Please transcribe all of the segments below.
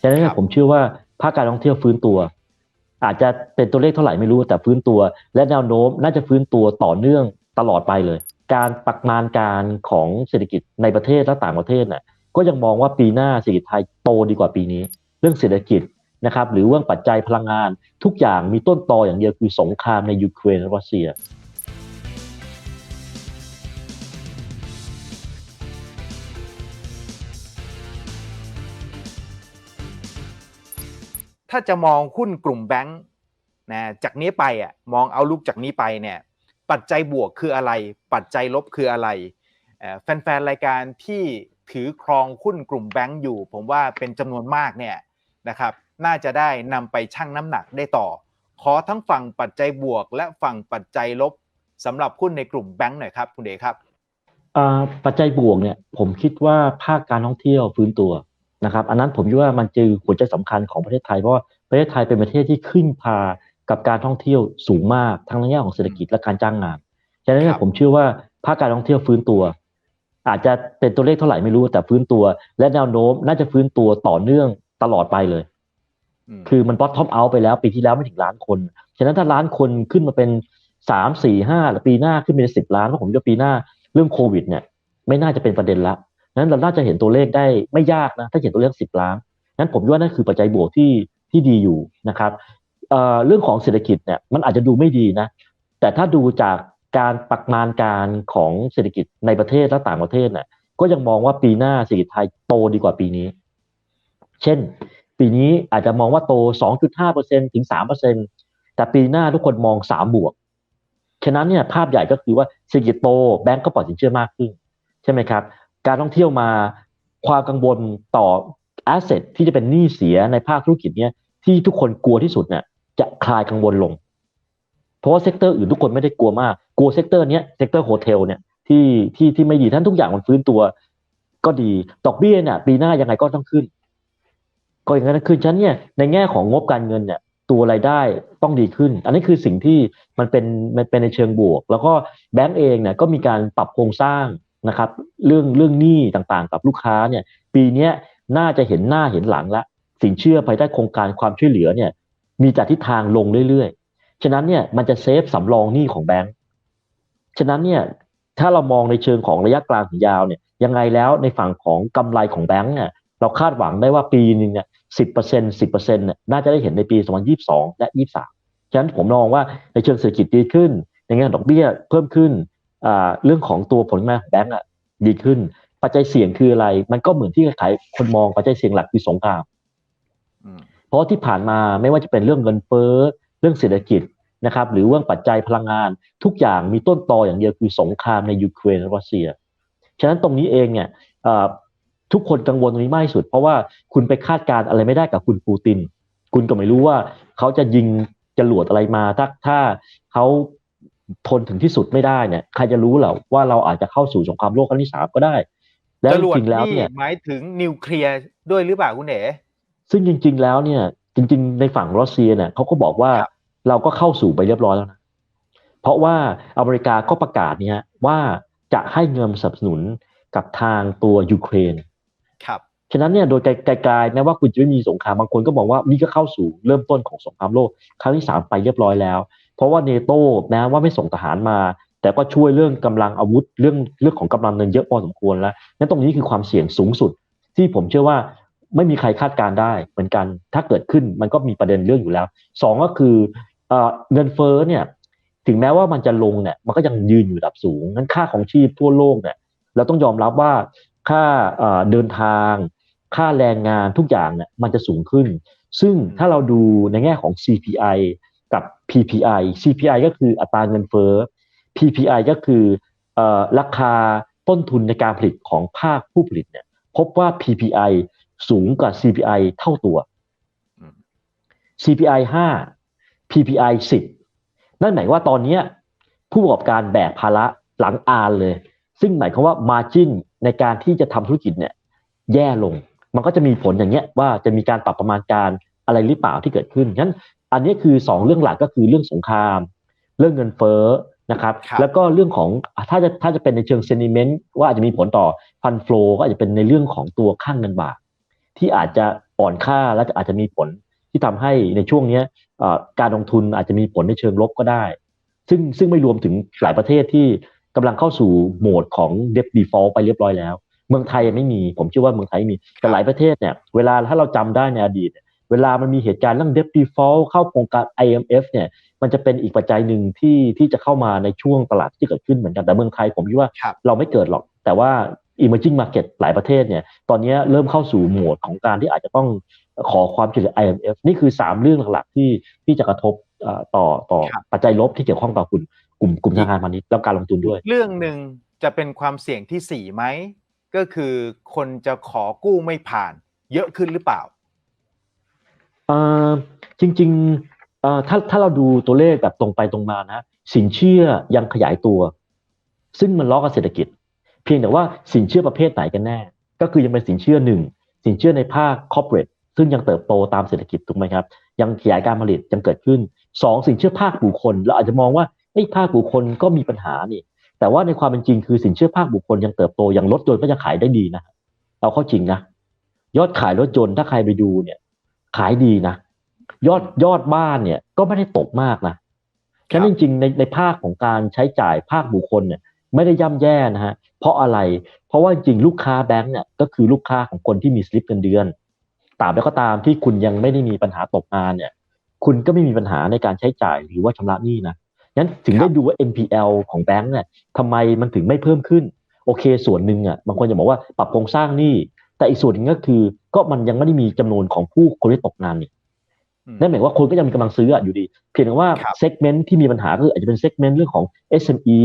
ฉะนั้นครับผมเชื่อว่าภาคการท่องเที่ยวฟื้นตัว อาจจะเป็นตัวเลขเท่าไหร่ไม่รู้แต่ฟื้นตัว และแนวโน้มน่าจะฟื้นตัวต่อเนื่องตลอดไปเลย การประมาณการของเศรษฐกิจในประเทศและต่างประเทศน่ะก็ยังมองว่าปีหน้าเศรษฐกิจไทยโตดีกว่าปีนี้ เรื่องเศรษฐกิจนะครับหรือเรื่องปัจจัยพลังงาน ทุกอย่างมีต้นตออย่างเดียวคือสงครามในยูเครนและรัสเซีย ถ้าจะมองหุ้นกลุ่มแบงค์นะจากนี้ไปอะมองเอาลุกจากนี้ไปเนี่ยปัจจัยบวกคืออะไร ปัจจัยลบคืออะไรแฟนๆรายการที่ถือครองหุ้นกลุ่มแบงค์อยู่ ผมว่าเป็นจำนวนมากเนี่ยนะครับน่าจะได้นำไปชั่งน้ำหนักได้ต่อ ขอทั้งฝั่งปัจจัยบวก และฝั่งปัจจัยลบสำหรับหุ้นในกลุ่มแบงค์หน่อยครับคุณเดชครับปัจจัยบวกเนี่ยผมคิดว่าภาคการท่องเที่ยวฟื้นตัว นะครับ อันนั้นผมคิดว่ามันคือหัวใจสำคัญของประเทศไทยเพราะว่าประเทศไทยเป็นประเทศที่ขึ้นพากับการท่องเที่ยวสูงมากทั้งในแง่ของเศรษฐกิจและการจ้างงานฉะนั้นเนี่ครัยบผมเชื่อว่าภาคการท่องเที่ยวฟื้นตัว อาจจะเป็นตัวเลขเท่าไหร่ไม่รู้แต่ฟื้นตัว และแนวโน้มน่าจะฟื้นตัวต่อเนื่องตลอดไปเลยมคือมัน bottom out ไปแล้วปีที่แล้วไม่ถึงล้านคน ฉะนั้นถ้าล้านคนขึ้นมาเป็นสามสี่ห้าปีหน้าขึ้นเป็นสิบล้านเพราะผมคิดว่าปีหน้าเรื่องโควิดเนี่ย ไม่น่าจะเป็นประเด็นละ นั้นเราน่าจะเห็นตัวเลขได้ไม่ยากนะ ถ้าเห็นตัวเลขสิบล้านนั้นผมว่านั่นคือปัจจัยบวกที่ที่ดีอยู่นะครับเเรื่องของเศรษฐกิจเนี่ยมันอาจจะดูไม่ดีนะ แต่ถ้าดูจากการประมาณการของเศรษฐกิจในประเทศและต่างประเทศเนี่ยก็ยังมองว่าปีหน้าเศรษฐกิจไทยโตดีกว่าปีนี้ เช่น ปีนี้อาจจะมองว่าโต 2.5%ถึง 3%แต่ปีหน้าทุกคนมอง 3 บวก ฉะนั้นเนี่ยภาพใหญ่ก็คือว่าเศรษฐกิจโตแบงก์ก็ปล่อยสินเชื่อมากขึ้น ใช่ไหมครับ การท่องเที่ยวมาความกังวลต่อ asset ที่จะเป็นหนี้เสียในภาคธุรกิจเนี่ยที่ทุกคนกลัวที่สุดเนี่ยจะคลายกังวลลง เพราะว่าเซกเตอร์อื่นทุกคนไม่ได้กลัวมากกลัวเซกเตอร์เนี้ยเซกเตอร์โฮเทลเนี่ยที่ที่ที่ไม่ดีท่านทุกอย่างมันฟื้นตัว ก็ดีดอกเบี้ยเนี่ยปีหน้ายังไงก็ต้องขึ้น ก็อย่างนั้นขึ้นฉะนันเนี่ยในแง่ของงบการเงินเนี่ยตัวรายได้ต้องดีขึ้น อันนี้คือสิ่งที่มันเป็นมันเป็นในเชิงบวก แล้วก็แบงก์เองเนี่ยก็มีการปรับโครงสร้าง นะครับ เรื่องเรื่องหนี้ต่างๆ กับลูกค้าเนี่ยปีนี้น่าจะเห็นหน้าเห็นหลังละ สินเชื่อภายใต้โครงการความช่วยเหลือเนี่ยมีจากทิศทางลงเรื่อยๆ ฉะนั้นเนี่ยมันจะเซฟสำรองหนี้ของแบงก์ฉะนั้นเนี่ยถ้าเรามองในเชิงของระยะกลางถึงยาวเนี่ยยังไงแล้วในฝั่งของกำไรของแบงก์เนี่ยเราคาดหวังได้ว่าปีหนึงเนี่ยสิบเปอร์เซ็นสิบเปอร์เซ็นต์เนี่ยน่าจะได้เห็นในปี2022และ23ฉะนั้นผมมองว่าในเชิงเศรษฐกิจดีขึ้น ในแง่ดอกเบี้ยเพิ่มขึ้น เรื่องของตัวผลงานของแบงก์อะดีขึ้น ปัจจัยเสี่ยงคืออะไร มันก็เหมือนที่ขายคนมองปัจจัยเสี่ยงหลักคือสงครามอืมเพราะที่ผ่านมาไม่ว่าจะเป็นเรื่องเงินเฟ้อเรื่องเศรษฐกิจนะครับ หรือเรื่องปัจจัยพลังงาน ทุกอย่างมีต้นตออย่างเดียวคือสงครามในยูเครนและรัสเซีย ฉะนั้นตรงนี้เองเนี่ยเอ่อทุกคนกังวลตรงนี้มากที่สุด เพราะว่าคุณไปคาดการณ์อะไรไม่ได้กับคุณปูติน คุณก็ไม่รู้ว่าเขาจะยิงจรวดอะไรมา ถ้าถ้าเขา ทนถึงที่สุดไม่ได้เนี่ยใครจะรู้เหรอว่าเราอาจจะเข้าสู่สงครามโลกครั้งที่สามก็ได้ แล้วจจรวดริงๆแล้วนี่เนี่ยหมายถึงนิวเคลียร์ด้วยหรือเปล่าคุณเอ๋ซึ่งจริง ๆ แล้วเนี่ย จริง ๆ ในฝั่งรัสเซียเนี่ยเขาก็บอกว่าครับเราก็เข้าสู่ไปเรียบร้อยแล้วนะเพราะว่าอเมริกาก็ประกาศเนี่ยว่าจะให้เงินสนับสนุนกับทางตัวยูเครน ครับฉะนั้นเนี่ยโดยไกลๆแม้ว่าคุณจะไม่มีสงครามบางคนก็บอกว่านี่ก็เข้าสู่เริ่มต้นของสงครามโลกครั้งที่สามไปเรียบร้อยแล้ว เพราะว่าเนโต้แม้ว่าไม่ส่งทหารมา แต่ก็ช่วยเรื่องกำลังอาวุธเรื่องเรื่องของกำลังเงินเยอะพอสมควรแล้วนั่นตรงนี้คือความเสี่ยงสูงสุด ที่ผมเชื่อว่าไม่มีใครคาดการได้เหมือนกัน ถ้าเกิดขึ้นมันก็มีประเด็นเรื่องอยู่แล้วสองก็คือเอ่อเงินเฟ้อเนี่ยถึงแม้ว่ามันจะลงเนี่ยมันก็ยังยืนอยู่ระดับสูงงั้นค่าของชีพทั่วโลกเนี่ยเราต้องยอมรับว่าค่าเอ่อเดินทาง ค่าแรงงานทุกอย่างเนี่ยมันจะสูงขึ้น ซึ่งถ้าเราดูในแง่ของ CPI กับ PPI CPI ก็คืออัตราเงินเฟ้อ PPI ก็คือเอ่อราคาต้นทุนในการผลิตของภาคผู้ผลิตเนี่ย พบว่า PPI สูงกว่า CPI เท่าตัวอืม CPI 5 PPI 10 นั่นหมายว่าตอนเนี้ยผู้ประกอบการแบกภาระหลังอานเลย ซึ่งหมายความว่า margin ในการที่จะทำธุรกิจเนี่ย แย่ลง มันก็จะมีผลอย่างเงี้ยว่าจะมีการปรับประมาณการอะไรหรือเปล่าที่เกิดขึ้นงั้น อันนี้คือ 2 เรื่องหลักก็คือเรื่องสงคราม เรื่องเงินเฟ้อนะครับครับแล้วก็เรื่องของอะถ้าจะถ้าจะเป็นในเชิง sentiment ว่าอาจจะมีผลต่อฟันฟลก็อาจจะเป็นในเรื่องของตัวข้างเงินบาทที่อาจจะอ่อนค่าและอาจจะมีผลที่ทำให้ในช่วงเนี้ยเอ่อการลงทุนอาจจะมีผลในเชิงลบก็ได้ ซึ่งซึ่งไม่รวมถึงหลายประเทศที่กำลังเข้าสู่โหมดของ debt default ไปเรียบร้อยแล้ว เมืองไทยยังไม่มี ผมเชื่อว่าเมืองไทยมีแต่หลายประเทศเนี่ยเวลาถ้าเราจำได้ในอดีตเวลามันมีเหตุการณ์เรื่อง debt default เข้าโครงการ IMF เนี่ยมันจะเป็นอีกปัจจัยหนึ่งที่ที่จะเข้ามาในช่วงตลาดที่เกิดขึ้นเหมือนกันแต่เมืองไทยผมคิดว่าครับเราไม่เกิดหรอก แต่ว่า emerging market หลายประเทศเนี่ยตอนนี้เริ่มเข้าสู่โหมดของการที่อาจจะต้องขอความช่วยเหลือ IMF นี่คือสามเรื่องหลักๆที่ที่จะกระทบเอ่อต่อต่อครับปัจจัยลบที่เกี่ยวข้องต่อคุณกลุ่มกลุ่มธนาคารพาณิชย์แล้วการลงทุนด้วย เรื่องหนึ่งจะเป็นความเสี่ยงที่สี่ไหมก็คือคนจะขอกู้ไม่ผ่าน เยอะขึ้นหรือเปล่าเอ่อ จริงๆถ้าถ้าเราดูตัวเลขแบบตรงไปตรงมานะสินเชื่อยังขยายตัว ซึ่งมันล้อกับเศรษฐกิจ เพียงแต่ว่าสินเชื่อประเภทไหนกันแน่ ก็คือยังเป็นสินเชื่อหนึ่งสินเชื่อในภาค corporate ซึ่งยังเติบโตตามเศรษฐกิจถูกไหมครับ ยังขยายการผลิตยังเกิดขึ้นสองสินเชื่อภาคบุคคลเราอาจจะมองว่าไอ้ภาคบุคคลก็มีปัญหานี่แต่ว่าในความเป็นจริงคือสินเชื่อภาคบุคคลยังเติบโตอย่างรถยนต์ก็ยังขายได้ดีนะเอาเข้าจริงนะยอดขายรถยนต์ถ้าใครไปดูเนี่ย ขายดีนะ ยอดยอดบ้านเนี่ย ก็ไม่ได้ตกมากนะฉะนั้นจริงๆในในภาคของการใช้จ่ายภาคบุคคลเนี่ย ไม่ได้ย่ำแย่นะฮะเพราะอะไร เพราะว่าจริงลูกค้าแบงก์เนี่ยก็คือลูกค้าของคนที่มีสลิปเงินเดือนตราบใดก็ตามที่คุณยังไม่ได้มีปัญหาตกงานเนี่ย คุณก็ไม่มีปัญหาในการใช้จ่ายหรือว่าชำระหนี้นะงั้นถึงได้ดูว่า NPL ของแบงก์เนี่ยทำไมมันถึงไม่เพิ่มขึ้น โอเคส่วนหนึ่งอะบางคนจะบอกว่าปรับโครงสร้างหนี้ แต่อีกส่วนหนึงก็คือ ก็มันยังไม่ได้มีจำนวนของผู้คนที่ตกงานนี่อืมนั่นหมายว่าคนก็ยังมีกำลังซื้ออะอยู่ดี เพียงแต่ว่าครับเซกเมนต์ที่มีปัญหาก็คืออาจจะเป็นเซกเมนต์เรื่องของ SME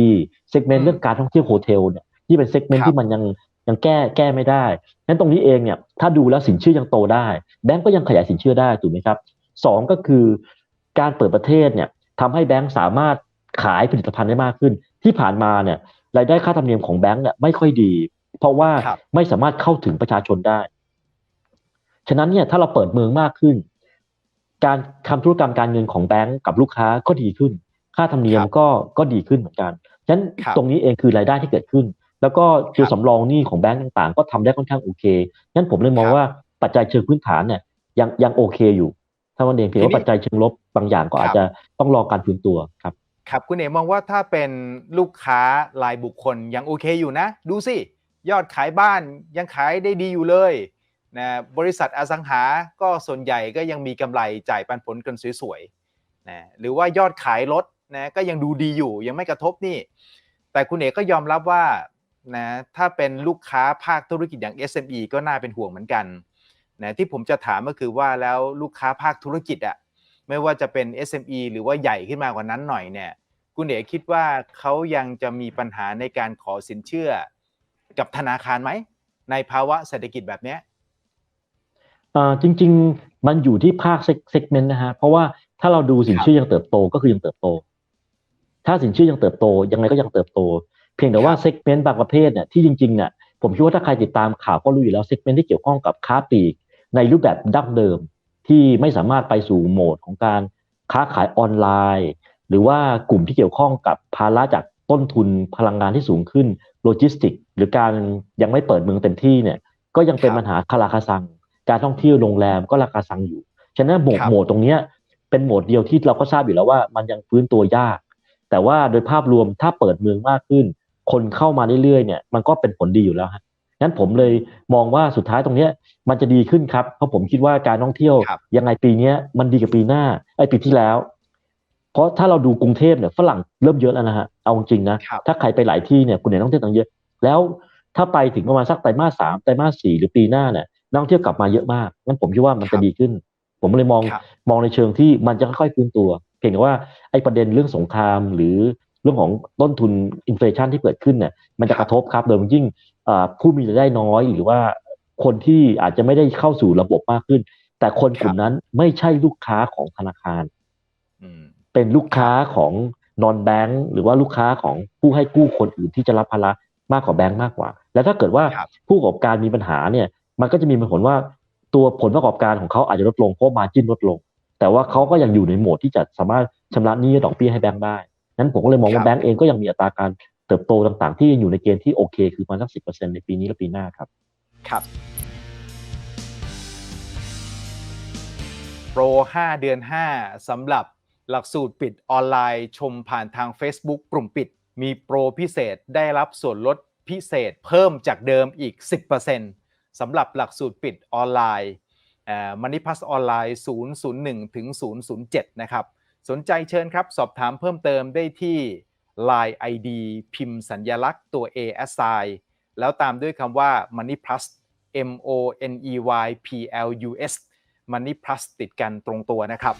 เซกเมนอืต์มเรื่องการท่องเที่ยวโฮเทลเนี่ยที่เป็นเซกเมนครัต์บที่มันยังยังแก้แก้ไม่ได้นั้นตรงนี้เองเนี่ยถ้าดูแล้วสินเชื่อยังโตได้ แบงก์ก็ยังขยายสินเชื่อได้ถูกไหมครับสองก็คือการเปิดประเทศเนี่ยทำให้แบงก์สามารถขายผลิตภัณฑ์ได้มากขึ้น ที่ผ่านมาเนี่ยรายได้ค่าธรรมเนียมของแบงก์เนี่ยไม่ค่อยดี เพราะว่าครับไม่สามารถเข้าถึงประชาชนได้ ฉะนั้นเนี่ยถ้าเราเปิดเมืองมากขึ้น การทำธุรกรรมการเงินของแบงก์กับลูกค้าก็ดีขึ้น ค่าธรรมเนียมครับก็ก็ดีขึ้นเหมือนกัน ฉะนั้นครับตรงนี้เองคือรายได้ที่เกิดขึ้น แล้วก็ตัวครับสำรองหนี้ของแบงก์ต่างๆ ก็ทำได้ค่อนข้างโอเค งั้นผมเลยมองครับว่าปัจจัยเชิงพื้นฐานเนี่ยยังยังโอเคอยู่ถ้าวันเองเพียงทีว่านี้ปัจจัยเชิงลบบางอย่างก็ครับอาจจะต้องรอการฟื้นตัวครับ ครับคุณเอ๋มองว่าถ้าเป็นลูกค้ารายบุคคลยังโอเคอยู่นะ ดูสิ ยอดขายบ้านยังขายได้ดีอยู่เลยนะบริษัทอสังหาก็ส่วนใหญ่ก็ยังมีกำไรจ่ายปันผลกันสวยๆนะหรือว่ายอดขายรถนะก็ยังดูดีอยู่ยังไม่กระทบนี่ แต่คุณเอกก็ยอมรับว่านะถ้าเป็นลูกค้าภาคธุรกิจอย่าง SME ก็น่าเป็นห่วงเหมือนกันนะที่ผมจะถามก็คือว่าแล้วลูกค้าภาคธุรกิจอะไม่ว่าจะเป็น SME หรือว่าใหญ่ขึ้นมากว่านั้นหน่อยเนี่ยคุณเอ๋คิดว่าเขายังจะมีปัญหาในการขอสินเชื่อ กับธนาคารไหม ในภาวะเศรษฐกิจแบบเนี้ยอ่าจริง ๆ มันอยู่ที่ภาคเซกเมนต์นะฮะ เพราะว่าถ้าเราดูสินเชื่อยังเติบโตก็คือยังเติบโต ถ้าสินเชื่อยังเติบโตยังไงก็ยังเติบโต เพียงแต่ว่าครับเซกเมนต์บางประเภทเนี่ยที่จริงๆเนี่ยผมคิดว่าถ้าใครติดตามข่าวก็รู้อยู่แล้วเซกเมนต์ที่เกี่ยวข้องกับค้าปลีกในรูปแบบดั้งเดิมที่ไม่สามารถไปสู่โหมดของการค้าขายออนไลน์ หรือว่ากลุ่มที่เกี่ยวข้องกับภาระจากต้นทุนพลังงานที่สูงขึ้นโลจิสติก หรือการยังไม่เปิดเมืองเต็มที่เนี่ยก็ยังเป็นครับปัญหาคาราคาซัง การท่องเที่ยวโรงแรมก็ราคาซังอยู่ ฉะนั้นโหมดครับโหมดตรงเนี้ยเป็นโหมดเดียวที่เราก็ทราบอยู่แล้วว่ามันยังฟื้นตัวยาก แต่ว่าโดยภาพรวมถ้าเปิดเมืองมากขึ้น คนเข้ามาเรื่อยๆเนี่ยมันก็เป็นผลดีอยู่แล้วฮะงั้นผมเลยมองว่าสุดท้ายตรงเนี้ยมันจะดีขึ้นครับเพราะผมคิดว่าการท่องเที่ยวครับยังไงปีเนี้ยมันดีกว่าปีหน้าไอ้ปีที่แล้ว เพราะถ้าเราดูกรุงเทพเนี่ยฝรั่งเริ่มเยอะแล้วนะฮะเอาจริงนะครับถ้าใครไปหลายที่เนี่ยคุณเห็นนักท่องเที่ยวต่างเยอะ แล้วถ้าไปถึงประมาณสักไตรมาสสามไตรมาสสี่หรือปีหน้าเนี่ยนักท่องเที่ยวกลับมาเยอะมากงั้นผมคิดว่ามันครัจะบดีขึ้น ผมเลยมองครับมองในเชิงที่มันจะค่อยๆฟื้นตัว เพียงแต่ว่าไอ้ประเด็นเรื่องสงครามหรือเรื่องของต้นทุนอินฟลชันที่เกิดขึ้นเนี่ยมันจะกระทบครับโดยยิ่งเอ่อผู้มีรายได้น้อยหรือว่าคนที่อาจจะไม่ได้เข้าสู่ระบบมากขึ้น แต่คนกลุ่มนั้นไม่ใช่ลูกค้าของธนาคารอืมเป็นลูกค้าของนอนแบงก์หรือว่าลูกค้าของผู้ให้กู้คนอื่นที่จะรับภาระ มากกว่าแบงก์มากกว่า แล้วถ้าเกิดว่าครับผู้ประกอบการมีปัญหาเนี่ยมันก็จะมีผลว่าตัวผลประกอบการของเขาอาจจะลดลงเพราะมาจิ้นลดลง แต่ว่าเขาก็ยังอยู่ในโหมดที่จะสามารถชำระหนี้ดอกเบี้ยให้แบงก์ได้นั้นผมก็เลยมองครัว่าบแบงก์เองก็ยังมีอัตราการเติบโตต่างๆ ที่ยังอยู่ในเกณฑ์ที่โอเค คือประมาณสักสิในปีนี้และปีหน้าครับ ครับโปร 5 เดือน 5สำหรับหลักสูตรปิดออนไลน์ชมผ่านทาง Facebook กลุ่มปิด มีโปรพิเศษได้รับส่วนลดพิเศษเพิ่มจากเดิมอีก 10%สำหรับหลักสูตรปิดออนไลน์มันนี่พัสออนไลน์ 001 ถึง 007 นะครับ สนใจเชิญครับ สอบถามเพิ่มเติมได้ที่ Line ID พิมพ์สัญญลักษณ์ตัว A S I แล้วตามด้วยคำว่า Money Plus M O N E Y P L U S Money Plus ติดกันตรงตัวนะครับ